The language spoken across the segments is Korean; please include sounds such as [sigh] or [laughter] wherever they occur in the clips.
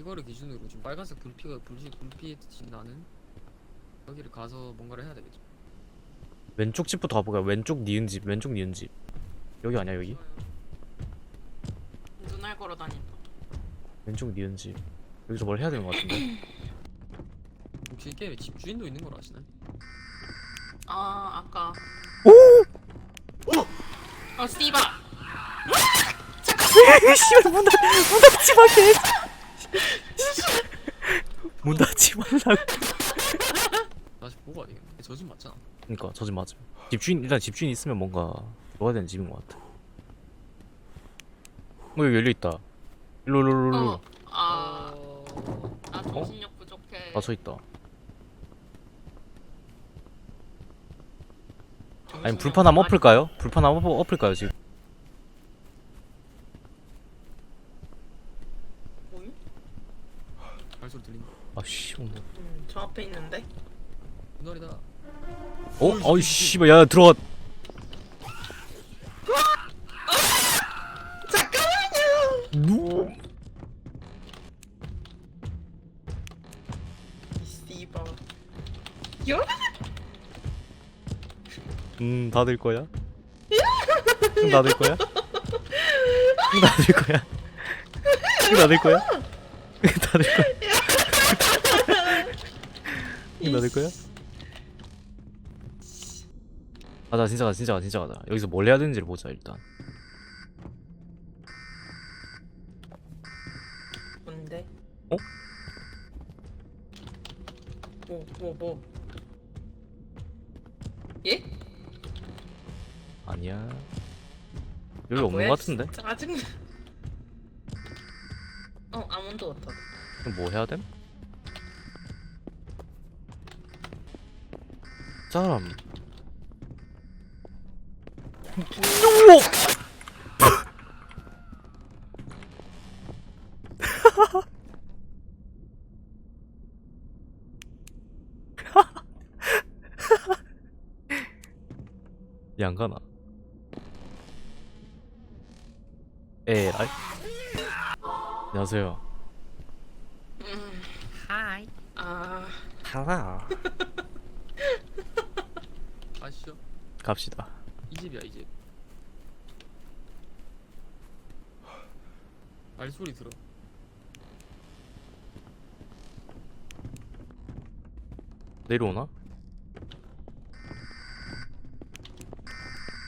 이거를 기준으로 지금 빨간색 불피가 불빛 불빛이 나는 여기를 가서 뭔가를 해야 되겠죠. 왼쪽 집부터 가볼까요? 왼쪽 니은 집, 왼쪽 니은 집. 여기 아니야 여기? 눈알 걸어 다닌다. 왼쪽 니은 집. 여기서 뭘 해야 되는 것 같은데? [clears throat] 혹시 이 게임에 집 주인도 있는 걸 아시나요? 아 아까. 오! 어 씨발. [laughs] 씨발 문 닫, 문 닫지 마 개. [laughs] 문 닫지 말라고. 다시 보고 와야겠네. 저집 맞잖아. 그니까 저집 맞음. 집주인 일단 집주인 있으면 뭔가 들어가야 되는 집인 것 같아. 어 여기 열려 있다. 일로 일로 일로 일로. 어. 아. 어... 나 정신력 부족해. 아 저 있다. 아니 불판 한번 엎을까요? 불판 한번 엎- 엎을까요 지금? 뭐임? 발소리 들린다. 아씨 뭐. 음, 저 앞에 있는데. 분할이다. 어? 어이 씨발 야 들어가. 누? 이 씨발. 여? 음 닫을 거야? 응 닫을 거야? 응 닫을 거야? 응 닫을 거야? [laughs] 응 닫을 거야? [laughs] 응 닫을 거야? 가자 진짜 가자 진짜 가자 진짜 가자 여기서 뭘 해야 되는지를 보자 일단 뭔데? 어? 뭐, 뭐, 뭐. 예? 아니야 여기 아, 없는 뭐야, 거 같은데? 짜증나. 어, 아몬드 워터. 그럼 뭐 해야 됨? 사람 얘안 가나? 에라이? 안녕하세요. 음, 하이. 아, 하나 아시죠? 갑시다 이 집이야 이 집. 발소리 들어. 내려오나?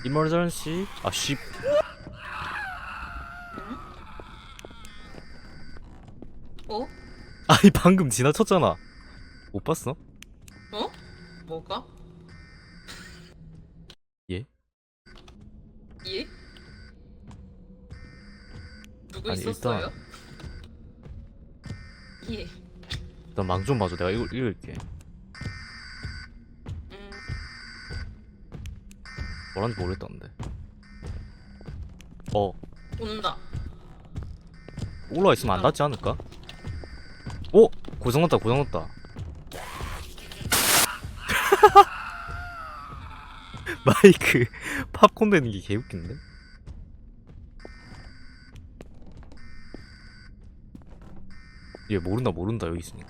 이머전시 아 씨 어? 아니 방금 지나쳤잖아 못 봤어? 어? 뭐가? 예? 누구 아니, 있었어요? 예. 일단 망 좀 봐줘 내가 읽, 읽을게 음, 뭐라는지 모르겠다는데 어 온다. 올라와 있으면 안 닿지 않을까? 오! 고장 났다 고장 났다 [laughs] [laughs] 마이크 팝콘 되는 게 개웃긴데? 얘 모른다 모른다 여기 있으니까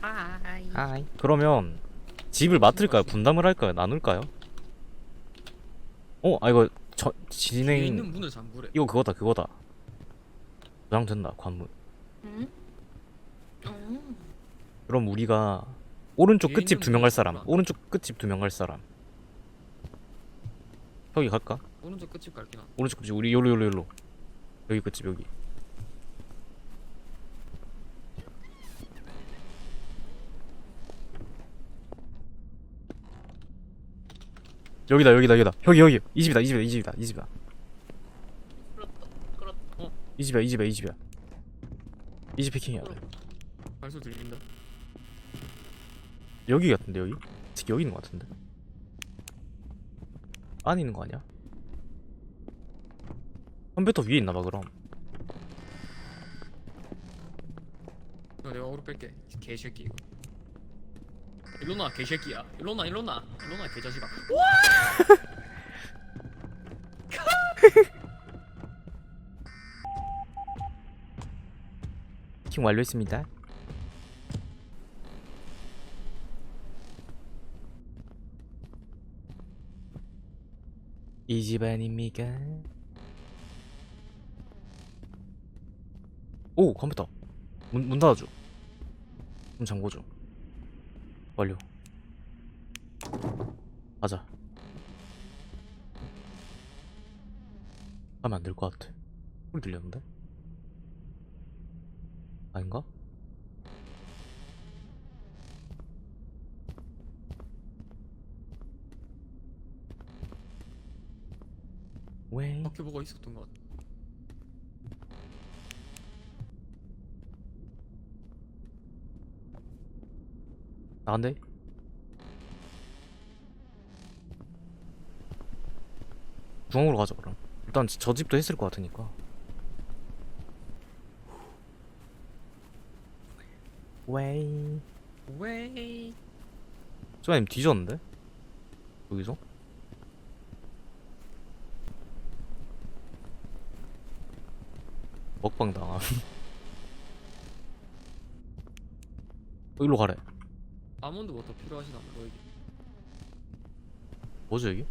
하이. 하이. 그러면 집을 맡을까요? 분담을 할까요? 나눌까요? 어, 아 이거 저 뒤에 있는 진행 문을 잠그래. 이거 그거다 그거다. 저장된다 관문. 응? 음. 그럼 우리가 오른쪽 뒤에 끝집 있는 두 명갈 분이 사람. 오른쪽 끝집 두 명 갈 사람 여기 갈까? 오른쪽 끝집 갈게 나 오른쪽 끝집 우리 요로 요로 요로 여기 끝집 여기 여기다 여기다 여기다 여기 여기 이 집이다 이 집이다 이 집이다 이 집이다 그렇다. 그렇다. 어. 이 집이야 이 집이야 이 집이야 이 집 피킹해야 돼 발소 들린다 여기 같은데 여기? 특히 여기 있는 것 같은데 안에 있는 거 아니야? 컴퓨터 위에 있나봐 그럼 이거 내가 오로 뺄게 개새끼 이거 일로나 개새끼야. 일로나 일로나. 일로나 개자식아. 피킹 [laughs] 완료했습니다. 이집 아닙니까? 오 컴퓨터. 문, 문 닫아줘. 문 잠궈줘 완료 가자 가면 안 될 것 같아 소리 들렸는데? 아닌가? 왜? 밖에 뭐가 있었던 것 같아 나간대? 중앙으로 가자 그럼 일단 저 집도 했을 것 같으니까 웨이 웨이 수아님 뒤졌는데? 여기서? 먹방 당함 [laughs] 여기로 가래 아몬드 워터 필요하시나 뭐 여기 뭐죠 여기?